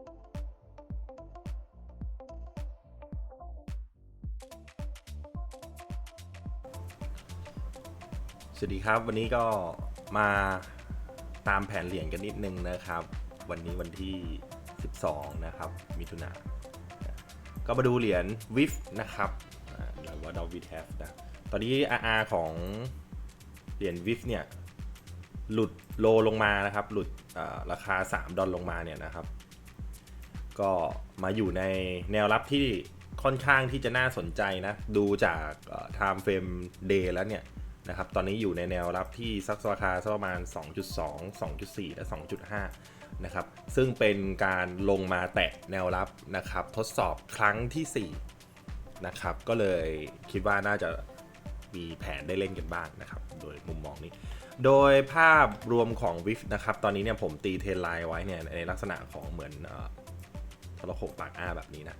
สวัสดีครับ วันนี้ก็มาตามแผนเหรียญกันนิดนึงนะครับ วันนี้วันที่ 12 นะครับ มิถุนาก็มาดูเหรียญวิฟนะครับหรือว่าดอวิทฟนะตอนนี้ RR ของเหรียญวิฟเนี่ย หลุดโลลงมานะครับ หลุดอ่าราคา 3 ดอลลงมาเนี่ยนะครับ ก็มาอยู่ในแนวรับที่ค่อนข้างที่จะน่าสนใจนะ ดูจากเอ่อ time frame day แล้วเนี่ยนะครับ ตอนนี้อยู่ในแนวรับที่สักราคาสักประมาณ 2.2 2.4 และ 2.5 นะครับ ซึ่งเป็นการลงมาแตะแนวรับนะครับ ทดสอบครั้งที่ 4 นะครับ ก็เลยคิดว่าน่าจะมีแผนได้เล่นกันบ้างนะครับ โดยมุมมองนี้ โดยภาพรวมของวิฟนะครับ ตอนนี้เนี่ยผมตีเทรนไลน์ไว้เนี่ยในลักษณะของเหมือน เอ่อทรโขงปากอ้าแบบนี้นะ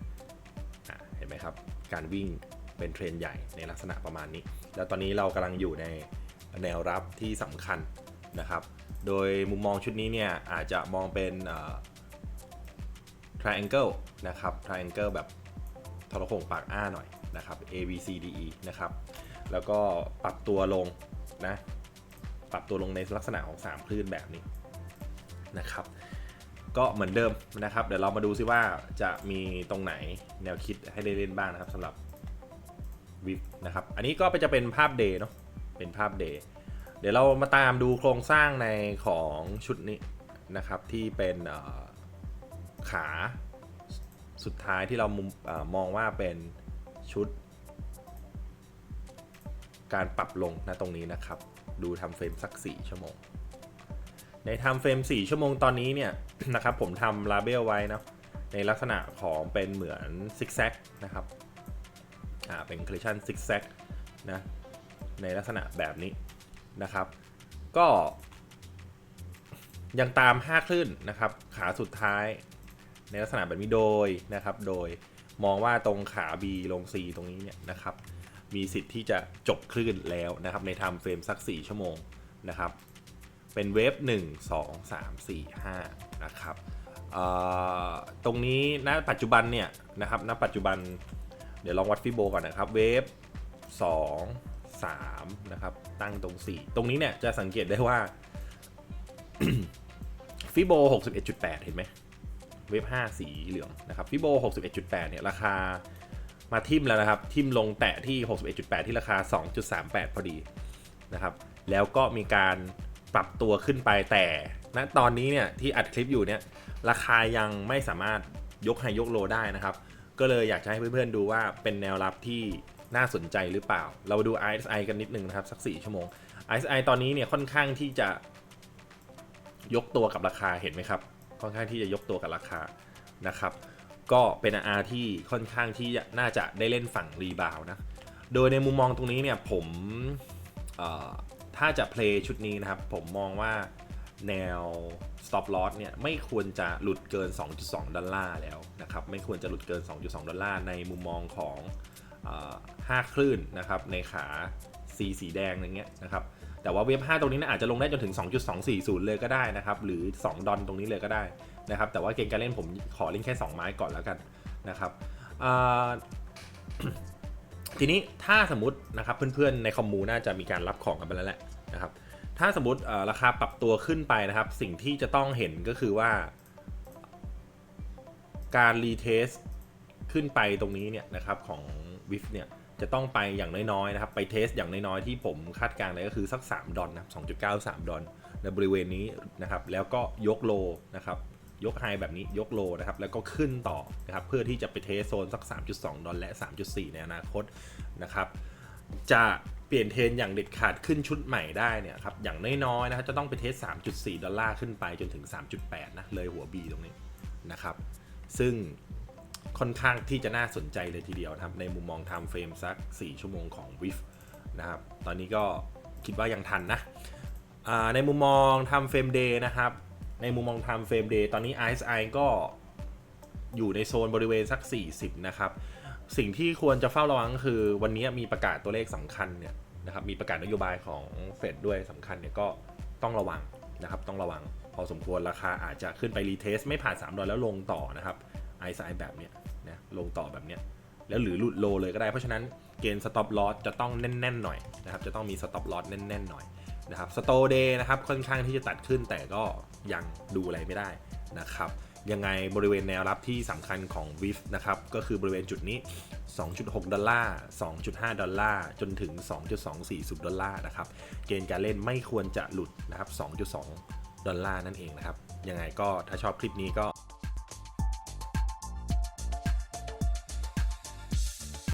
ะเห็นไหมครับ การวิ่งเป็นเทรนใหญ่ในลักษณะประมาณนี้ แล้วตอนนี้เรากำลังอยู่ในแนวรับที่สำคัญนะครับ โดยมุมมองชุดนี้เนี่ยอาจจะมองเป็น triangle นะครับ triangle แบบทรโขงปากอ้าหน่อยนะครับ A B C D E นะครับ แล้วก็ปรับตัวลงนะ ปรับตัวลงในลักษณะของ 3 คลื่นแบบนี้นะครับ ก็เหมือนเดิมนะครับ เดี๋ยวเรามาดูซิว่าจะมีตรงไหนแนวคิดให้ได้เล่นบ้างนะครับสำหรับวิฟนะครับ อันนี้ก็จะเป็นภาพเดย์เนาะเป็นภาพเดย์เดี๋ยวเรามาตามดูโครงสร้างในของชุดนี้นะครับที่เป็นขาสุดท้ายที่เรามุมเออมองว่าเป็นชุด การปรับลงนะตรงนี้นะครับ ดูทำเฟรมสัก 4 ชั่วโมง ในทำเฟรม4ชั่วโมงตอนนี้เนี่ยนะครับผมทำลาเบลไว้นะในลักษณะของเป็นเหมือนซิกแซกนะครับอ่าเป็น collection ซิกแซกนะในลักษณะแบบนี้นะครับ ก็ ยังตาม 5 คลื่นนะครับ ขาสุดท้าย ในลักษณะแบบนี้โดยนะครับ โดยมองว่าตรงขา B ลง C ตรงนี้เนี่ยนะครับ มีสิทธิ์ที่จะจบคลื่นแล้วนะครับ ในไทม์เฟรมสัก 4 ชั่วโมงนะครับ เป็นเวฟ1 2 3 4 5 นะครับตรงนี้ณปัจจุบันเนี่ยนะครับณปัจจุบันเดี๋ยวลองวัดฟิโบก่อนนะครับเวฟ2 3นะครับตั้งตรง 4 ตรงนี้เนี่ยจะสังเกตได้ว่าฟิโบ61.8 เห็นไหมเวฟ5สีเหลืองนะครับฟิโบ61.8 เนี่ยราคามาทิมแล้วนะครับ ทิมลงแตะที่ 61.8 ที่ราคา 2.38 พอดีนะครับ แล้วก็มีการ ปรับตัวขึ้นไปแต่ณตอนนี้เนี่ยที่อัดคลิปอยู่เนี่ยราคายังไม่สามารถยกไฮยกโลได้นะครับ ก็เลยอยากจะให้เพื่อนๆดูว่าเป็นแนวรับที่น่าสนใจหรือเปล่า เรามาดู RSI กันนิดนึงนะครับ สัก 4 ชั่วโมง RSI ตอนนี้เนี่ยค่อนข้างที่จะยกตัวกับราคาเห็นไหมครับ ค่อนข้างที่จะยกตัวกับราคานะครับ ก็เป็น R ที่ค่อนข้างที่น่าจะได้เล่นฝั่งรีบาวนะ โดยในมุมมองตรงนี้เนี่ยผม ถ้าจะเพลย์ชุดนี้นะครับ ผมมองว่าแนว stop loss เนี่ยไม่ควรจะหลุดเกิน 2.2 ดอลลาร์แล้วนะครับ ไม่ควรจะหลุดเกิน 2.2 ดอลลาร์ในมุมมองของอ5คลื่นนะครับในขา C สีแดงอย่างเงี้ยนะครับ แต่ว่าเว็บ 5 ตรงนี้นะอาจจะลงได้จนถึง 2.240 เลยก็ได้นะครับ หรือ 2 ดอลตรงนี้เลยก็ได้นะครับ แต่ว่าเกณฑ์การเล่นผมขอเล่นแค่ 2 ไม้ก่อนแล้วกันนะครับอ่า ทีนี้ถ้าสมมตินะครับเพื่อนๆในคอมมูน่าจะมีการรับของกันไปแล้วแหละนะครับถ้าสมมติราคาปรับตัวขึ้นไปนะครับ สิ่งที่จะต้องเห็นก็คือว่า การรีเทสขึ้นไปตรงนี้เนี่ยนะครับของวิฟเนี่ยจะต้องไปอย่างน้อยๆนะครับ ไปเทสอย่างน้อยๆที่ผมคาดการณ์เลยก็คือสัก 3 ดอลนะครับ2.93 ดอลในบริเวณนี้นะครับ แล้วก็ยกโลนะครับ ยกไฮแบบนี้ยกโลนะครับแล้วก็ขึ้นต่อนะครับเพื่อที่จะไปเทสโซนสัก 3.2 ดอลและ 3.4 ในอนาคตนะครับจะเปลี่ยนเทรนอย่างเด็ดขาดขึ้นชุดใหม่ได้เนี่ยครับอย่างน้อยๆนะครับจะต้องไปเทส 3.4 ดอลลาร์ขึ้นไปจนถึง 3.8 นะเลยหัว B ตรงนี้นะครับซึ่งค่อนข้างที่จะน่าสนใจเลยทีเดียวนะครับในมุมมอง time frame สัก 4 ชั่วโมงของ WIF นะครับตอนนี้ก็คิดว่ายังทันนะในมุมมอง time frame day นะครับ ในมุมมอง time frame day ตอนนี้ RSI ก็อยู่ในโซนบริเวณสัก 40 นะครับ สิ่งที่ควรจะเฝ้าระวังคือวันนี้มีประกาศตัวเลขสำคัญเนี่ยนะครับ มีประกาศนโยบายของเฟดด้วยสำคัญเนี่ยก็ต้องระวังนะครับ ต้องระวังพอสมควรราคาอาจจะขึ้นไปรีเทสไม่ผ่าน3ดอลแล้วลงต่อนะครับไอซ์ไอแบบเนี้ยนะลงต่อแบบเนี้ยแล้วหรือหลุดโลเลยก็ได้ เพราะฉะนั้นเกณฑ์สต็อปลอสจะต้องแน่น ๆ หน่อยนะครับ จะต้องมีสต็อปลอสแน่น ๆ หน่อย นะครับสโตเดย์นะครับค่อนข้างที่จะตัดขึ้นแต่ก็ยังดูอะไรไม่ได้นะครับยังไงบริเวณแนวรับที่สำคัญของ w i f นะครับก็คือบริเวณจุดนี้ 2.6 ดอลลาร์ 2.5 ดอลลาร์ จนถึง 2.240 ดอลลาร์นะครับเกณฑ์การเล่นไม่ควรจะหลุดนะครับ 2.2 ดอลลาร์นั่นเองนะครับยังไงก็ถ้าชอบคลิปนี้ก็